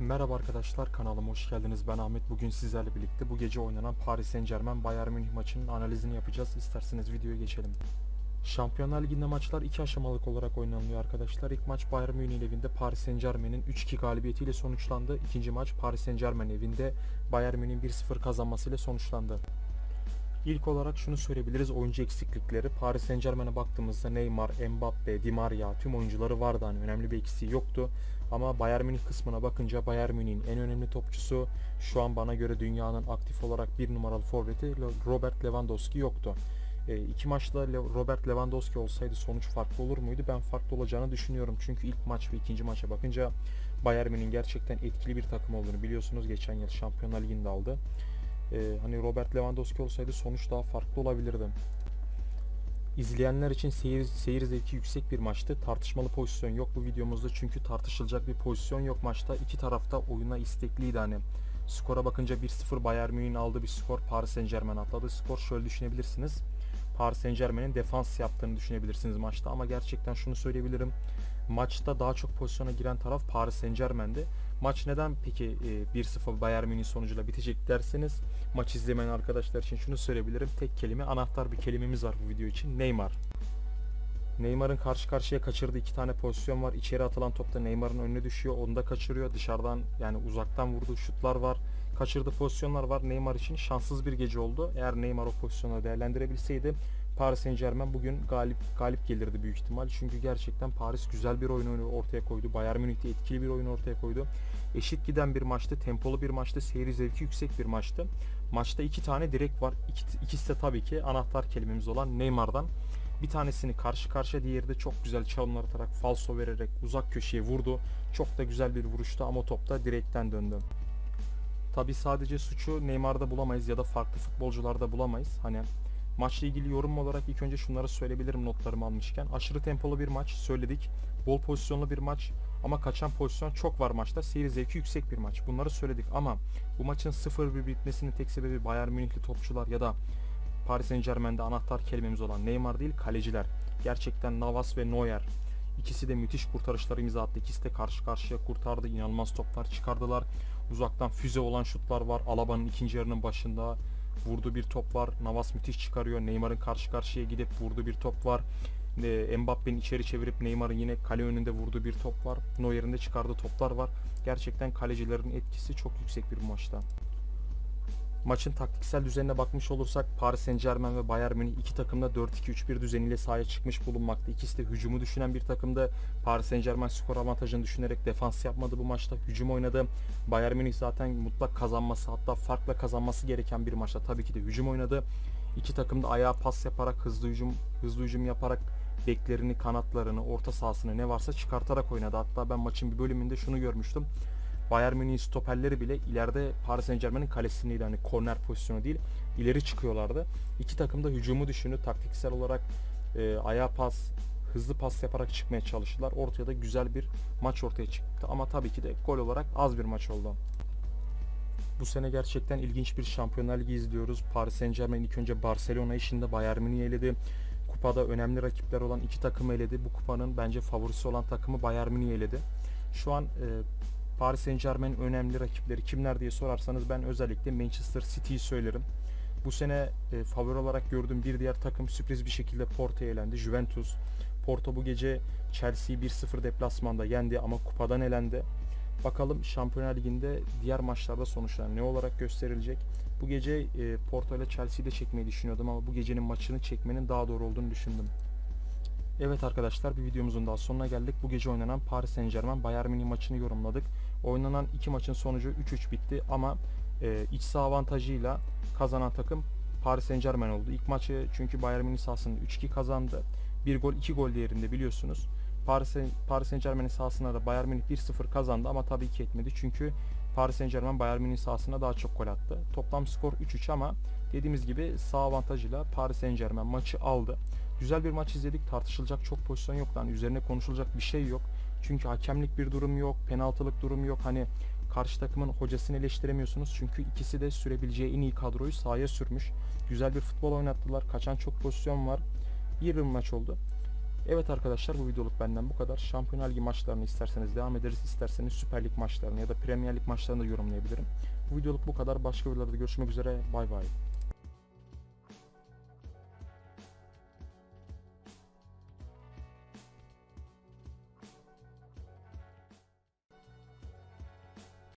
Merhaba arkadaşlar kanalıma hoş geldiniz. Ben Ahmet. Bugün sizlerle birlikte bu gece oynanan Paris Saint Germain Bayern Münih maçının analizini yapacağız. İsterseniz videoya geçelim. Şampiyonlar Ligi'nde maçlar iki aşamalık olarak oynanıyor arkadaşlar. İlk maç Bayern Münih'in evinde Paris Saint Germain'in 3-2 galibiyetiyle sonuçlandı. İkinci maç Paris Saint Germain evinde Bayern Münih'in 1-0 kazanmasıyla sonuçlandı. İlk olarak şunu söyleyebiliriz oyuncu eksiklikleri. Paris Saint Germain'e baktığımızda Neymar, Mbappe, Di Maria tüm oyuncuları vardı hani önemli bir eksiği yoktu. Ama Bayern Münih kısmına bakınca Bayern Münih'in en önemli topçusu şu an bana göre dünyanın aktif olarak bir numaralı forveti Robert Lewandowski yoktu. E, iki maçta Robert Lewandowski olsaydı sonuç farklı olur muydu? Ben farklı olacağını düşünüyorum. Çünkü ilk maç ve ikinci maça bakınca Bayern Münih'in gerçekten etkili bir takım olduğunu biliyorsunuz. Geçen yıl Şampiyonlar Ligi'nde aldı. E, hani Robert Lewandowski olsaydı sonuç daha farklı olabilirdi. İzleyenler için seyir, seyir zevki yüksek bir maçtı. Tartışmalı pozisyon yok bu videomuzda çünkü tartışılacak bir pozisyon yok maçta. İki tarafta oyuna istekliydi hani. Skora bakınca 1-0 Bayern Münih'in aldığı bir skor Paris Saint Germain atladı. Skor şöyle düşünebilirsiniz. Paris Saint Germain'in defans yaptığını düşünebilirsiniz maçta ama gerçekten şunu söyleyebilirim. Maçta daha çok pozisyona giren taraf Paris Saint Germain'di. Maç neden peki e, 1-0 Bayern Münih sonucuyla bitecek derseniz maç izlemeyen arkadaşlar için şunu söyleyebilirim. Tek kelime anahtar bir kelimemiz var bu video için. Neymar. Neymar'ın karşı karşıya kaçırdığı iki tane pozisyon var. İçeri atılan topta Neymar'ın önüne düşüyor. Onu da kaçırıyor. Dışarıdan yani uzaktan vurduğu şutlar var. Kaçırdığı pozisyonlar var. Neymar için şanssız bir gece oldu. Eğer Neymar o pozisyonları değerlendirebilseydi Paris Saint Germain bugün galip galip gelirdi büyük ihtimal. Çünkü gerçekten Paris güzel bir oyun ortaya koydu. Bayern Münih de etkili bir oyun ortaya koydu. Eşit giden bir maçtı. Tempolu bir maçtı. Seyri zevki yüksek bir maçtı. Maçta iki tane direkt var. İki, ikisi de tabii ki anahtar kelimemiz olan Neymar'dan. Bir tanesini karşı karşıya diğeri de çok güzel çalımlar atarak falso vererek uzak köşeye vurdu. Çok da güzel bir vuruştu ama top da direkten döndü. Tabi sadece suçu Neymar'da bulamayız ya da farklı futbolcularda bulamayız. Hani maçla ilgili yorum olarak ilk önce şunları söyleyebilirim notlarımı almışken. Aşırı tempolu bir maç söyledik. Bol pozisyonlu bir maç ama kaçan pozisyon çok var maçta. Seyir zevki yüksek bir maç. Bunları söyledik ama bu maçın 0-1 bitmesinin tek sebebi Bayern Münihli topçular ya da Paris Saint Germain'de anahtar kelimemiz olan Neymar değil kaleciler. Gerçekten Navas ve Neuer. İkisi de müthiş kurtarışlar imza attı. İkisi de karşı karşıya kurtardı. İnanılmaz toplar çıkardılar. Uzaktan füze olan şutlar var. Alaba'nın ikinci yarının başında vurduğu bir top var. Navas müthiş çıkarıyor. Neymar'ın karşı karşıya gidip vurduğu bir top var. E, Mbappe'nin içeri çevirip Neymar'ın yine kale önünde vurduğu bir top var. Neuer'in de çıkardığı toplar var. Gerçekten kalecilerin etkisi çok yüksek bir maçta. Maçın taktiksel düzenine bakmış olursak Paris Saint Germain ve Bayern Münih iki takım da 4-2-3-1 düzeniyle sahaya çıkmış bulunmakta. İkisi de hücumu düşünen bir takımda. Paris Saint Germain skor avantajını düşünerek defans yapmadı bu maçta. Hücum oynadı. Bayern Münih zaten mutlak kazanması hatta farkla kazanması gereken bir maçta tabii ki de hücum oynadı. İki takım da ayağa pas yaparak hızlı hücum hızlı hücum yaparak beklerini, kanatlarını, orta sahasını ne varsa çıkartarak oynadı. Hatta ben maçın bir bölümünde şunu görmüştüm. Bayern Münih'in stoperleri bile ileride Paris Saint Germain'in kalesindeydi. Hani korner pozisyonu değil. ileri çıkıyorlardı. İki takım da hücumu düşündü. Taktiksel olarak e, ayağa pas, hızlı pas yaparak çıkmaya çalıştılar. Ortaya da güzel bir maç ortaya çıktı. Ama tabii ki de gol olarak az bir maç oldu. Bu sene gerçekten ilginç bir Şampiyonlar Ligi izliyoruz. Paris Saint Germain ilk önce Barcelona işinde Bayern Münih'i eledi. Kupada önemli rakipler olan iki takımı eledi. Bu kupanın bence favorisi olan takımı Bayern Münih'i eledi. Şu an e, Paris Saint Germain'in önemli rakipleri kimler diye sorarsanız ben özellikle Manchester City'yi söylerim. Bu sene e, favori olarak gördüğüm bir diğer takım sürpriz bir şekilde Porto'ya elendi. Juventus. Porto bu gece Chelsea'yi 1-0 deplasmanda yendi ama kupadan elendi. Bakalım Şampiyonlar Ligi'nde diğer maçlarda sonuçlar ne olarak gösterilecek. Bu gece e, Porto ile Chelsea'yi de çekmeyi düşünüyordum ama bu gecenin maçını çekmenin daha doğru olduğunu düşündüm. Evet arkadaşlar bir videomuzun daha sonuna geldik. Bu gece oynanan Paris Saint Germain Bayern Münih maçını yorumladık. Oynanan iki maçın sonucu 3-3 bitti ama e, iç saha avantajıyla kazanan takım Paris Saint Germain oldu. İlk maçı çünkü Bayern Münih sahasında 3-2 kazandı. Bir gol iki gol değerinde biliyorsunuz. Paris, Paris Saint Germain'in sahasında da Bayern Münih 1-0 kazandı ama tabii ki etmedi. Çünkü Paris Saint Germain Bayern Münih sahasında daha çok gol attı. Toplam skor 3-3 ama dediğimiz gibi sağ avantajıyla Paris Saint Germain maçı aldı. Güzel bir maç izledik. Tartışılacak çok pozisyon yok. Yani üzerine konuşulacak bir şey yok. Çünkü hakemlik bir durum yok. Penaltılık durum yok. Hani karşı takımın hocasını eleştiremiyorsunuz. Çünkü ikisi de sürebileceği en iyi kadroyu sahaya sürmüş. Güzel bir futbol oynattılar. Kaçan çok pozisyon var. İyi bir maç oldu. Evet arkadaşlar bu videoluk benden bu kadar. Şampiyonlar Ligi maçlarını isterseniz devam ederiz. isterseniz Süper Lig maçlarını ya da Premier Lig maçlarını da yorumlayabilirim. Bu videoluk bu kadar. Başka videolarda görüşmek üzere. Bay bay.